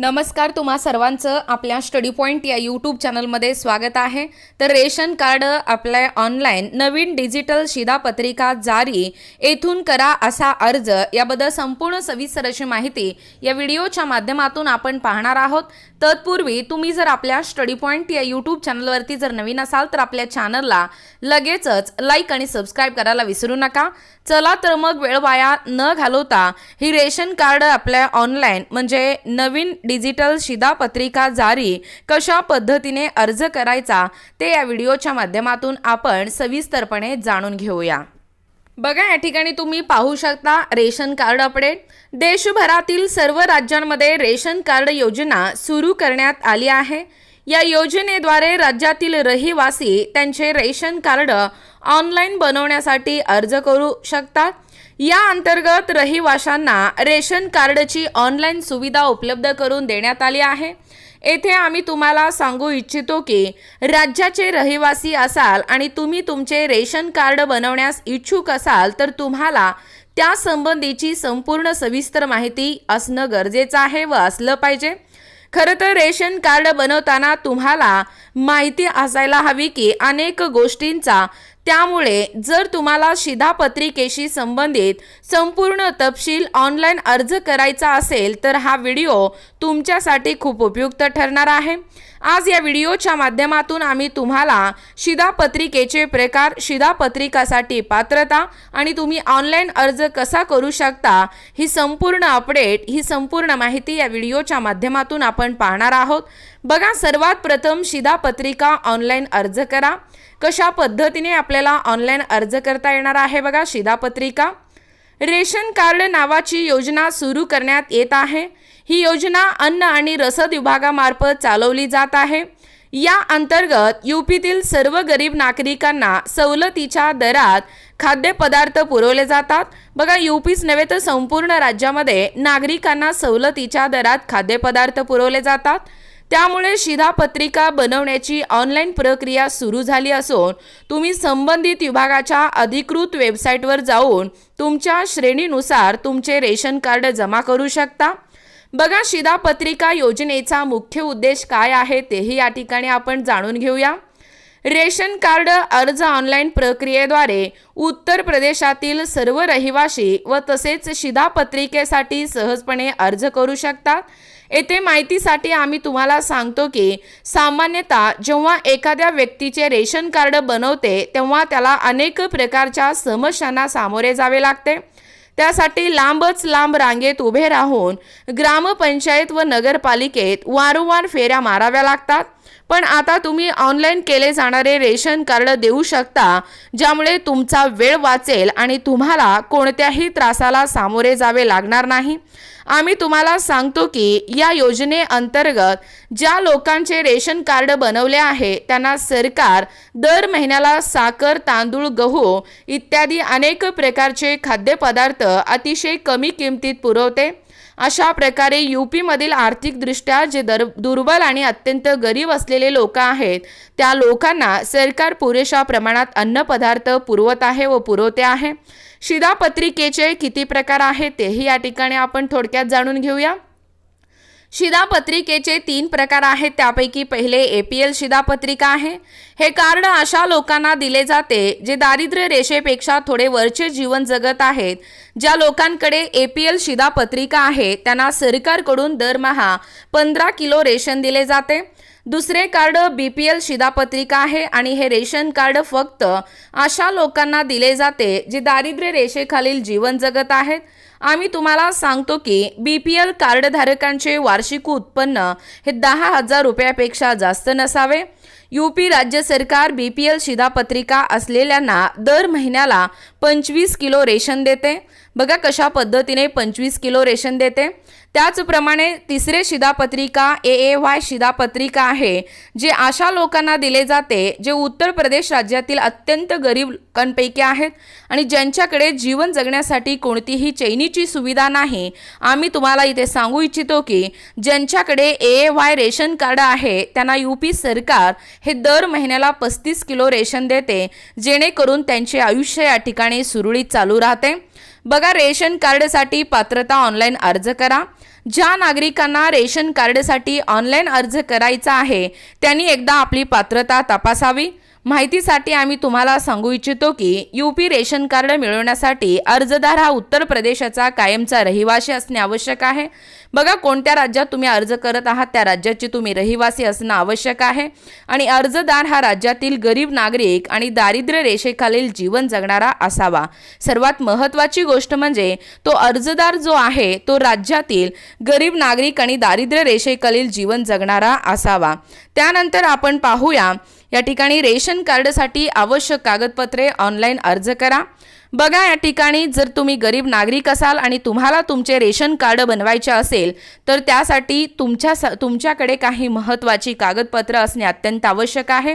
नमस्कार तुम्हा सर्वांचं आपल्या स्टडी पॉईंट या यूट्यूब चॅनलमध्ये स्वागत आहे. तर रेशन कार्ड अप्लाय ऑनलाईन नवीन डिजिटल शिधापत्रिका जारी येथून करा असा अर्ज. याबद्दल संपूर्ण सविस्तर अशी माहिती या व्हिडिओच्या माध्यमातून आपण पाहणार आहोत. तत्पूर्वी तुम्ही जर आपल्या स्टडी पॉईंट या यूट्यूब चॅनलवरती जर नवीन असाल तर आपल्या चॅनलला लगेचच लाईक आणि सबस्क्राईब करायला विसरू नका. चला तर मग वेळ वाया न घालवता ही रेशन कार्ड आपल्या ऑनलाईन म्हणजे नवीन डिजिटल शिधापत्रिका जारी कशा पद्धतीने अर्ज करायचा ते या व्हिडिओच्या माध्यमातून आपण सविस्तरपणे जाणून घेऊया. बघा या ठिकाणी तुम्ही पाहू शकता रेशन कार्ड अपडेट देशभरातील सर्व राज्यांमध्ये रेशन कार्ड योजना सुरू करण्यात आली आहे. या योजनेद्वारे राज्यातील रहिवासी त्यांचे रेशन कार्ड ऑनलाईन बनवण्यासाठी अर्ज करू शकतात. या अंतर्गत रहिवाशांना रेशन कार्डची ऑनलाईन सुविधा उपलब्ध करून देण्यात आली आहे. येथे आम्ही तुम्हाला सांगू इच्छितो की राज्याचे रहिवासी असाल आणि तुम्ही तुमचे रेशन कार्ड बनवण्यास इच्छुक असाल तर तुम्हाला त्यासंबंधीची संपूर्ण सविस्तर माहिती असणं गरजेचं आहे व असलं पाहिजे. खरं तर रेशन कार्ड बनवताना तुम्हाला माहिती असायला हवी की अनेक गोष्टींचा. त्यामुळे जर तुम्हाला शिधापत्रिकेशी संबंधित संपूर्ण तपशील ऑनलाईन अर्ज करायचा असेल तर हा व्हिडिओ तुमच्यासाठी खूप उपयुक्त ठरणार आहे. आज या व्हिडिओच्या माध्यमातून आम्ही तुम्हाला शिधापत्रिकेचे प्रकार शिधापत्रिकासाठी पात्रता आणि तुम्ही ऑनलाईन अर्ज कसा करू शकता ही संपूर्ण अपडेट ही संपूर्ण माहिती या व्हिडिओच्या माध्यमातून आपण पाहणार आहोत. बघा सर्वात प्रथम शिधापत्रिका ऑनलाईन अर्ज करा. कशा पद्धतीने आपल्याला ऑनलाईन अर्ज करता येणार आहे बघा शिधापत्रिका रेशन कार्ड नावाची योजना सुरू करण्यात येत आहे. ही योजना अन्न आणि रसद विभागामार्फत चालवली जात आहे. या अंतर्गत यूपीतील सर्व गरीब नागरिकांना सवलतीच्या दरात खाद्यपदार्थ पुरवले जातात. बघा यूपीच नव्हे तर संपूर्ण राज्यामध्ये नागरिकांना सवलतीच्या दरात खाद्यपदार्थ पुरवले जातात. त्यामुळे शिधापत्रिका बनवण्याची ऑनलाईन प्रक्रिया सुरू झाली असून तुम्ही संबंधित विभागाच्या अधिकृत वेबसाईटवर जाऊन तुमच्या श्रेणीनुसार तुमचे रेशन कार्ड जमा करू शकता. बघा शिधापत्रिका योजनेचा मुख्य उद्देश काय आहे तेही या ठिकाणी आपण जाणून घेऊया. रेशन कार्ड अर्ज ऑनलाईन प्रक्रियेद्वारे उत्तर प्रदेशातील सर्व रहिवासी व तसेच शिधापत्रिकेसाठी सहजपणे अर्ज करू शकतात. येथे माहितीसाठी आम्ही तुम्हाला सांगतो की सामान्यतः जेव्हा एखाद्या व्यक्तीचे रेशन कार्ड बनवते तेव्हा त्याला अनेक प्रकारच्या समस्यांना सामोरे जावे लागते. त्यासाठी लांबच लांब रांगेत उभे राहून ग्रामपंचायत व नगरपालिकेत वारंवार फेऱ्या माराव्या लागतात. पण आता तुम्ही ऑनलाईन केले जाणारे रेशन कार्ड देऊ शकता ज्यामुळे तुमचा वेळ वाचेल आणि तुम्हाला कोणत्याही त्रासाला सामोरे जावे लागणार नाही. आम्ही तुम्हाला सांगतो की या योजनेअंतर्गत ज्या लोकांचे रेशन कार्ड बनवले आहे त्यांना सरकार दर महिन्याला साखर तांदूळ गहू इत्यादी अनेक प्रकारचे खाद्यपदार्थ अतिशय कमी किमतीत पुरवते. अशा प्रकारे यू पीमधील आर्थिकदृष्ट्या जे दर दुर्बल आणि अत्यंत गरीब असलेले लोक आहेत त्या लोकांना सरकार पुरेशा प्रमाणात अन्नपदार्थ पुरवत आहे व पुरवते आहे. शिधापत्रिकेचे किती प्रकार आहेत तेही या ठिकाणी आपण थोडक्यात जाणून घेऊया. शिधापत्रिकेचे तीन प्रकार आहेत त्यापैकी पहिले ए पी एल शिधापत्रिका आहे. हे कार्ड अशा लोकांना दिले जाते जे दारिद्र्य रेषेपेक्षा थोडे वरचे जीवन जगत आहेत. ज्या लोकांकडे ए पी एल शिधापत्रिका आहे त्यांना सरकारकडून दरमहा पंधरा किलो रेशन दिले जाते. दुसरे कार्ड बी पी एल शिधापत्रिका आहे आणि हे रेशन कार्ड फक्त अशा लोकांना दिले जाते जे दारिद्र्य रेषेखालील जीवन जगत आहेत. आम्ही तुम्हाला सांगतो की बी पी एल कार्डधारकांचे वार्षिक उत्पन्न हे दहा हजार रुपयापेक्षा जास्त नसावे. यूपी राज्य सरकार बी पी एल शिधापत्रिका असलेल्यांना दर महिन्याला पंचवीस किलो रेशन देते. बघा कशा पद्धतीने पंचवीस किलो रेशन देते. त्याचप्रमाणे तिसरे शिधापत्रिका ए ए वाय शिधापत्रिका आहे जे अशा लोकांना दिले जाते जे उत्तर प्रदेश राज्यातील अत्यंत गरीब लोकांपैकी आहेत आणि ज्यांच्याकडे जीवन जगण्यासाठी कोणतीही चैनीची सुविधा नाही. आम्ही तुम्हाला इथे सांगू इच्छितो की ज्यांच्याकडे A A Y ration card आहे त्यांना यू पी सरकार हे दर महिन्याला पस्तीस किलो रेशन देते जेणेकरून त्यांचे आयुष्य या ठिकाणी सुरळीत चालू राहते. बघा रेशन कार्डसाठी पात्रता ऑनलाईन अर्ज करा. ज्या नागरिकांना रेशन कार्डसाठी ऑनलाईन अर्ज करायचा आहे त्यांनी एकदा आपली पात्रता तपासावी. माहितीसाठी आम्ही तुम्हाला सांगू इच्छितो की यू पी रेशन कार्ड मिळवण्यासाठी अर्जदार हा उत्तर प्रदेशाचा कायमचा रहिवासी असणे आवश्यक आहे. बघा कोणत्या राज्यात तुम्ही अर्ज करत आहात त्या राज्याची तुम्ही रहिवासी असणं आवश्यक आहे. आणि अर्जदार हा राज्यातील गरीब नागरिक आणि दारिद्र्य रेषेखालील जीवन जगणारा असावा. सर्वात महत्त्वाची गोष्ट म्हणजे तो अर्जदार जो आहे तो राज्यातील गरीब नागरिक आणि दारिद्र्य रेषेखालील जीवन जगणारा असावा. त्यानंतर आपण पाहूया या ठिकाणी रेशन कार्डसाठी आवश्यक कागदपत्रे ऑनलाईन अर्ज करा. बघा या ठिकाणी जर तुम्ही गरीब नागरिक असाल आणि तुम्हाला तुमचे रेशन कार्ड बनवायचे असेल तर त्यासाठी तुमच्या स तुमच्याकडे काही महत्त्वाची कागदपत्र असणे अत्यंत आवश्यक आहे.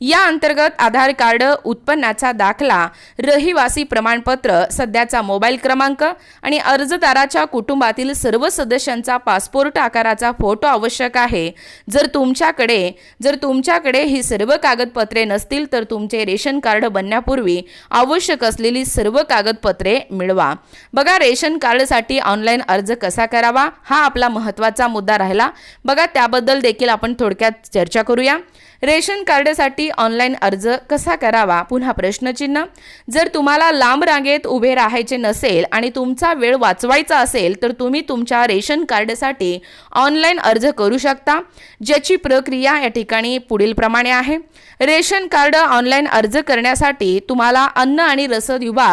या अंतर्गत आधार कार्ड उत्पन्नाचा दाखला रहिवासी प्रमाणपत्र सध्याचा मोबाईल क्रमांक आणि अर्जदाराच्या कुटुंबातील सर्व सदस्यांचा पासपोर्ट आकाराचा फोटो आवश्यक आहे. जर तुमच्याकडे जर तुमच्याकडे ही सर्व कागदपत्रे नसतील तर तुमचे रेशन कार्ड बनण्यापूर्वी आवश्यक असलेली सर्व कागदपत्रे मिळवा. बघा रेशन कार्डसाठी ऑनलाईन अर्ज कसा करावा? हा आपला महत्त्वाचा मुद्दा राहिला. बघा त्याबद्दल देखील आपण थोडक्यात चर्चा करूया. रेशन कार्डसाठी ऑनलाईन अर्ज कसा करावा? पुन्हा प्रश्नचिन्ह. जर तुम्हाला लांब रांगेत उभे राहायचे नसेल आणि तुमचा वेळ वाचवायचा असेल तर तुम्ही तुमच्या रेशन कार्डसाठी ऑनलाईन अर्ज करू शकता ज्याची प्रक्रिया या ठिकाणी पुढील प्रमाणे आहे. रेशन कार्ड ऑनलाईन अर्ज करण्यासाठी तुम्हाला अन्न आणि रसद विभाग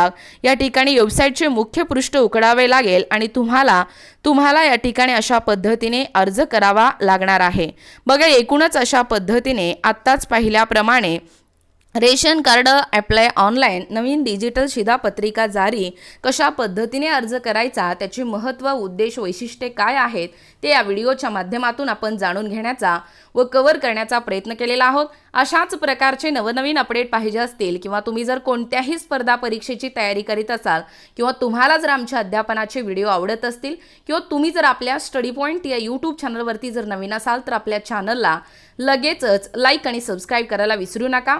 या ठिकाणी वेबसाईटचे मुख्य पृष्ठ उघडावे लागेल आणि तुम्हाला तुम्हाला या ठिकाणी अशा पद्धतीने अर्ज करावा लागणार आहे. बघा एकूणच अशा पद्धतीने आत्ताच पाहिल्याप्रमाणे रेशन कार्ड ॲप्लाय ऑनलाईन नवीन डिजिटल शिधापत्रिका जारी कशा पद्धतीने अर्ज करायचा त्याचे महत्त्व उद्देश वैशिष्ट्ये काय आहेत ते या व्हिडिओच्या माध्यमातून आपण जाणून घेण्याचा व कव्हर करण्याचा प्रयत्न केलेला आहोत. अशाच प्रकारचे नवनवीन अपडेट पाहिजे असतील किंवा तुम्ही जर कोणत्याही स्पर्धा परीक्षेची तयारी करीत असाल किंवा तुम्हाला जर आमच्या अध्यापनाचे व्हिडिओ आवडत असतील किंवा तुम्ही जर आपल्या स्टडी पॉईंट या यूट्यूब चॅनलवरती जर नवीन असाल तर आपल्या चॅनलला लगेचच लाईक आणि सबस्क्राईब करायला विसरू नका.